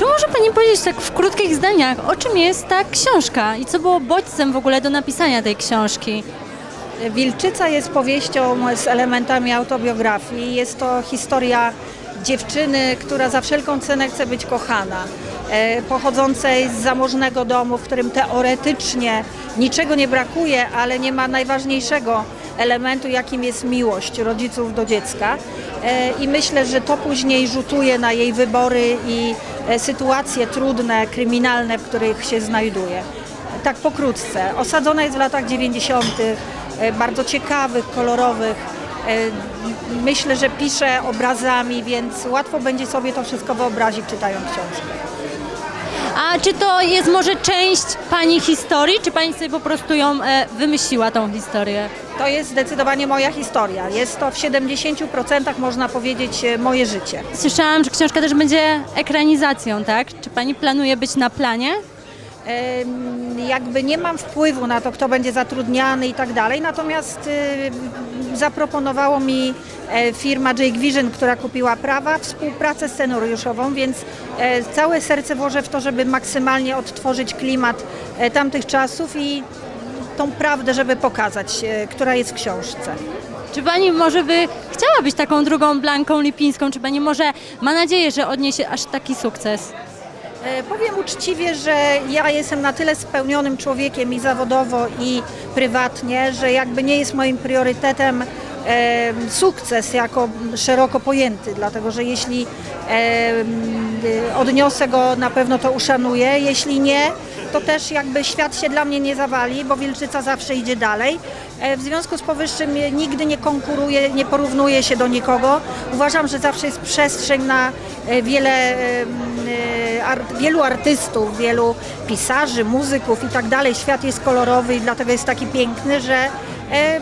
Czy może Pani powiedzieć tak w krótkich zdaniach, o czym jest ta książka i co było bodźcem w ogóle do napisania tej książki? Wilczyca jest powieścią z elementami autobiografii. Jest to historia dziewczyny, która za wszelką cenę chce być kochana. E, Pochodzącej z zamożnego domu, w którym teoretycznie niczego nie brakuje, ale nie ma najważniejszego elementu, jakim jest miłość rodziców do dziecka. E, I myślę, że to później rzutuje na jej wybory i e, sytuacje trudne, kryminalne, w których się znajduje. Tak pokrótce. Osadzona jest w latach 90., e, bardzo ciekawych, kolorowych. Myślę, że pisze obrazami, więc łatwo będzie sobie to wszystko wyobrazić, czytając książkę. A czy to jest może część Pani historii, czy Pani sobie po prostu ją wymyśliła, tą historię? To jest zdecydowanie moja historia. Jest to w 70% można powiedzieć e, moje życie. Słyszałam, że książka też będzie ekranizacją, tak? Czy Pani planuje być na planie? Jakby nie mam wpływu na to, kto będzie zatrudniany i tak dalej, natomiast y, zaproponowało mi e, firma Jake Vision, która kupiła prawa, współpracę scenariuszową, więc e, całe serce włożę w to, żeby maksymalnie odtworzyć klimat tamtych czasów i tą prawdę, żeby pokazać, e, która jest w książce. Czy Pani może by chciała być taką drugą Blanką Lipińską? Czy Pani może ma nadzieję, że odniesie aż taki sukces? E, Powiem uczciwie, że ja jestem na tyle spełnionym człowiekiem i zawodowo, i prywatnie, że jakby nie jest moim priorytetem sukces jako szeroko pojęty, dlatego że jeśli odniosę go, na pewno to uszanuję, jeśli nie, to też jakby świat się dla mnie nie zawali, bo Wilczyca zawsze idzie dalej. E, W związku z powyższym nigdy nie konkuruję, nie porównuję się do nikogo. Uważam, że zawsze jest przestrzeń na e, wiele, e, wielu artystów, wielu pisarzy, muzyków i tak dalej. Świat jest kolorowy i dlatego jest taki piękny, że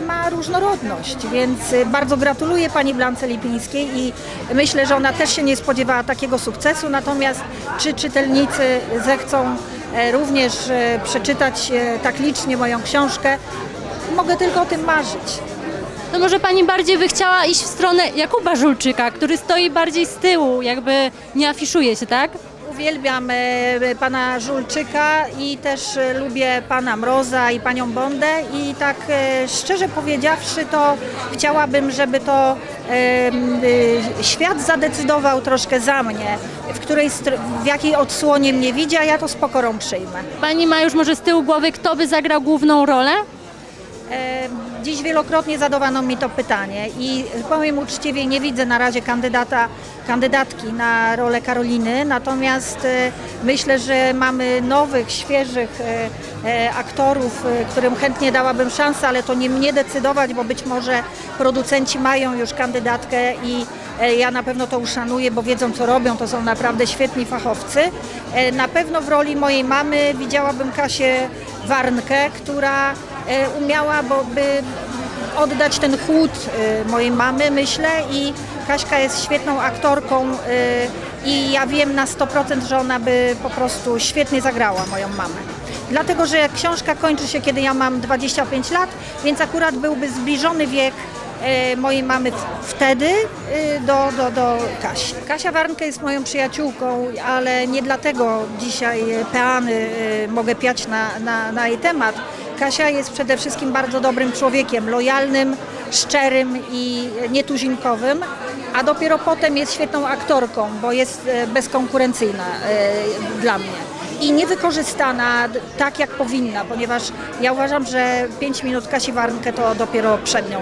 ma różnorodność, więc e, bardzo gratuluję pani Blance Lipińskiej i myślę, że ona też się nie spodziewała takiego sukcesu, natomiast czy czytelnicy zechcą e, również e, przeczytać e, tak licznie moją książkę, mogę tylko o tym marzyć. To może Pani bardziej by chciała iść w stronę Jakuba Żulczyka, który stoi bardziej z tyłu, jakby nie afiszuje się, tak? Uwielbiam e, pana Żulczyka i też e, lubię pana Mroza i panią Bondę i tak e, szczerze powiedziawszy to chciałabym, żeby to świat zadecydował troszkę za mnie, w, której, w jakiej odsłonie mnie widzi, a ja to z pokorą przyjmę. Pani ma już może z tyłu głowy, kto by zagrał główną rolę? Dziś wielokrotnie zadawano mi to pytanie i powiem uczciwie, nie widzę na razie kandydata, kandydatki na rolę Karoliny, natomiast e, myślę, że mamy nowych, świeżych e, e, aktorów, którym chętnie dałabym szansę, ale to nie mnie decydować, bo być może producenci mają już kandydatkę i ja na pewno to uszanuję, bo wiedzą co robią, to są naprawdę świetni fachowcy. Na pewno w roli mojej mamy widziałabym Kasię Warnkę, która umiała bo by oddać ten chłód e, mojej mamy, myślę i Kaśka jest świetną aktorką e, i ja wiem na 100%, że ona by po prostu świetnie zagrała moją mamę. Dlatego, że książka kończy się, kiedy ja mam 25 lat, więc akurat byłby zbliżony wiek e, mojej mamy wtedy e, do, do, do Kasi. Kasia Warnke jest moją przyjaciółką, ale nie dlatego dzisiaj e, peany e, mogę piać na, na, na jej temat. Kasia jest przede wszystkim bardzo dobrym człowiekiem, lojalnym, szczerym i nietuzinkowym, a dopiero potem jest świetną aktorką, bo jest e, bezkonkurencyjna e, dla mnie i niewykorzystana tak jak powinna, ponieważ ja uważam, że 5 minut Kasi Warnke to dopiero przed nią.